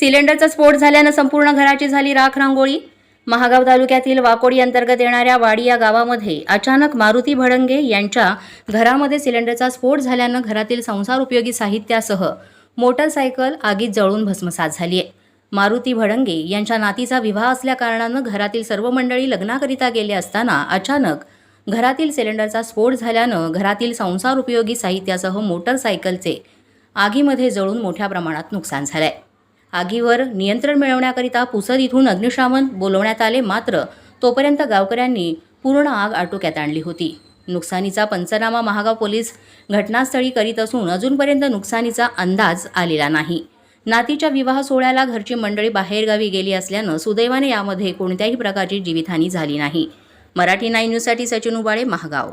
सिलेंडरचा स्फोट झाल्यानं संपूर्ण घराची झाली राख रांगोळी. महागाव तालुक्यातील वाकोडी अंतर्गत येणाऱ्या वाडी या गावामध्ये अचानक मारुती भडंगे यांच्या घरामध्ये सिलेंडरचा स्फोट झाल्यानं घरातील संसार उपयोगी साहित्यासह मोटरसायकल आगीत जळून भस्मसात झाली आहे मारुती भडंगे यांच्या नातीचा विवाह असल्याकारणानं घरातील सर्व मंडळी लग्नाकरिता गेले असताना अचानक घरातील सिलेंडरचा स्फोट झाल्यानं घरातील संसार उपयोगी साहित्यासह मोटरसायकलचे आगीमध्ये जळून मोठ्या प्रमाणात नुकसान झालं आहे आगीवर नियंत्रण मिळवण्याकरिता पुसद इथून अग्निशामन बोलवण्यात आले मात्र तोपर्यंत गावकऱ्यांनी पूर्ण आग आटोक्यात आणली होती. नुकसानीचा पंचनामा महागाव पोलीस घटनास्थळी करीत असून अजूनपर्यंत नुकसानीचा अंदाज आलेला नाही. नातीच्या विवाह सोहळ्याला घरची मंडळी बाहेरगावी गेली असल्यानं सुदैवाने यामध्ये कोणत्याही प्रकारची जीवितहानी झाली नाही. मराठी नाईन न्यूजसाठी सचिन उबाळे महागाव.